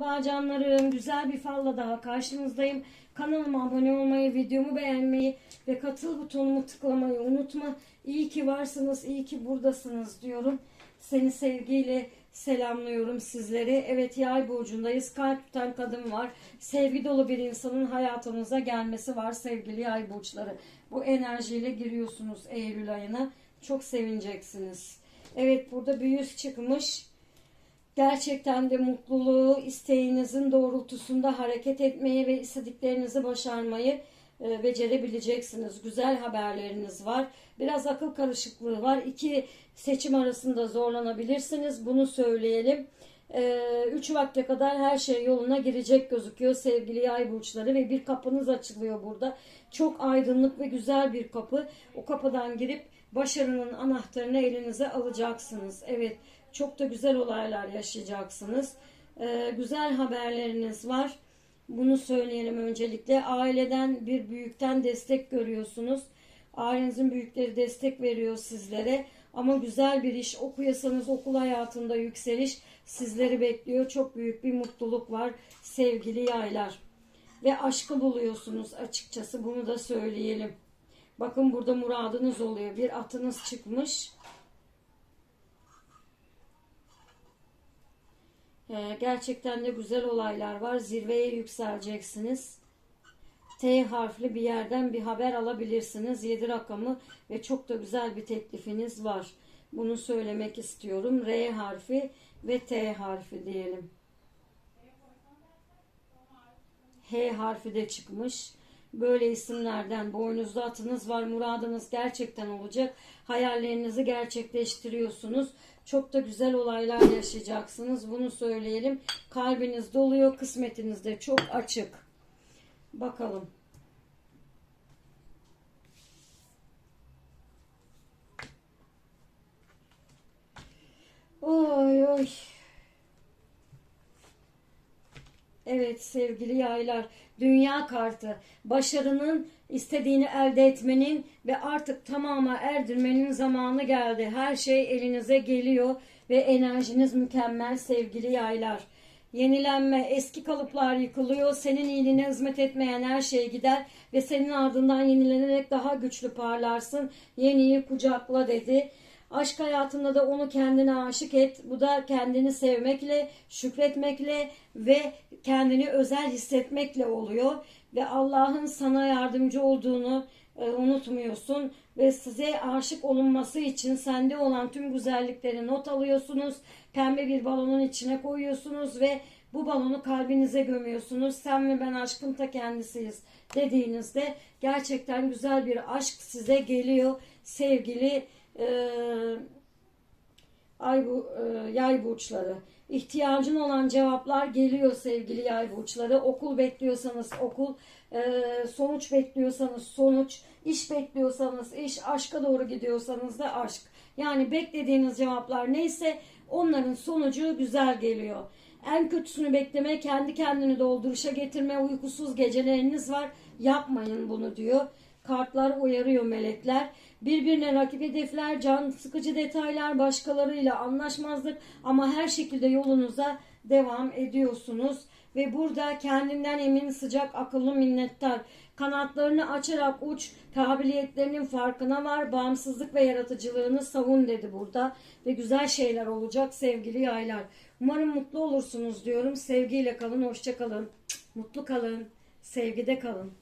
Merhaba canlarım. Güzel bir falla daha karşınızdayım. Kanalıma abone olmayı, videomu beğenmeyi ve katıl butonumu tıklamayı unutma. İyi ki varsınız, iyi ki buradasınız diyorum. Seni sevgiyle selamlıyorum sizleri. Evet yay burcundayız. Kalp tutan kadın var. Sevgi dolu bir insanın hayatınıza gelmesi var sevgili yay burçları. Bu enerjiyle giriyorsunuz Eylül ayına. Çok sevineceksiniz. Evet burada bir yüz çıkmış. Gerçekten de mutluluğu isteğinizin doğrultusunda hareket etmeyi ve istediklerinizi başarmayı e, becerebileceksiniz. Güzel haberleriniz var. Biraz akıl karışıklığı var. İki seçim arasında zorlanabilirsiniz. Bunu söyleyelim. 3 vakte kadar her şey yoluna girecek gözüküyor sevgili yay burçları ve bir kapınız açılıyor burada. Çok aydınlık ve güzel bir kapı. O kapıdan girip başarının anahtarını elinize alacaksınız. Evet çok da güzel olaylar yaşayacaksınız. Ee, güzel haberleriniz var. Bunu söyleyelim öncelikle. Aileden bir büyükten destek görüyorsunuz. Ailenizin büyükleri destek veriyor sizlere. Ama güzel bir iş okuyasanız okul hayatında yükseliş sizleri bekliyor. Çok büyük bir mutluluk var sevgili yaylar. Ve aşkı buluyorsunuz açıkçası bunu da söyleyelim. Bakın burada muradınız oluyor. Bir atınız çıkmış. Ee, gerçekten de güzel olaylar var. Zirveye yükseleceksiniz. T harfli bir yerden bir haber alabilirsiniz. 7 rakamı ve çok da güzel bir teklifiniz var. Bunu söylemek istiyorum. R harfi ve T harfi diyelim. H harfi de çıkmış. Böyle isimlerden boynuzlu atınız var. Muradınız gerçekten olacak. Hayallerinizi gerçekleştiriyorsunuz. Çok da güzel olaylar yaşayacaksınız. Bunu söyleyelim. Kalbiniz doluyor. Kısmetiniz de çok açık. Bakalım. Oy oy. Evet sevgili yaylar, dünya kartı, başarının istediğini elde etmenin ve artık tamama erdirmenin zamanı geldi. Her şey elinize geliyor ve enerjiniz mükemmel sevgili yaylar. Yenilenme, eski kalıplar yıkılıyor. Senin iyiliğine hizmet etmeyen her şey gider ve senin ardından yenilenerek daha güçlü parlarsın. Yeniyi kucakla dedi. Aşk hayatında da onu kendine aşık et. Bu da kendini sevmekle, şükretmekle ve kendini özel hissetmekle oluyor. Ve Allah'ın sana yardımcı olduğunu e, unutmuyorsun. Ve size aşık olunması için sende olan tüm güzellikleri not alıyorsunuz. Pembe bir balonun içine koyuyorsunuz ve bu balonu kalbinize gömüyorsunuz. Sen ve ben aşkın ta kendisiyiz dediğinizde gerçekten güzel bir aşk size geliyor sevgili e, ay bu e, yay burçları. İhtiyacın olan cevaplar geliyor sevgili yay burçları. Okul bekliyorsanız okul, e, sonuç bekliyorsanız sonuç, iş bekliyorsanız iş, aşka doğru gidiyorsanız da aşk. Yani beklediğiniz cevaplar neyse onların sonucu güzel geliyor. En kötüsünü bekleme, kendi kendini dolduruşa getirme, uykusuz geceleriniz var. Yapmayın bunu diyor. Kartlar uyarıyor melekler. Birbirine rakip hedefler, can sıkıcı detaylar, başkalarıyla anlaşmazlık ama her şekilde yolunuza devam ediyorsunuz. Ve burada kendinden emin, sıcak, akıllı, minnettar. Kanatlarını açarak uç, kabiliyetlerinin farkına var. Bağımsızlık ve yaratıcılığını savun dedi burada. Ve güzel şeyler olacak sevgili yaylar. Umarım mutlu olursunuz diyorum. Sevgiyle kalın, hoşça kalın. Mutlu kalın, sevgide kalın.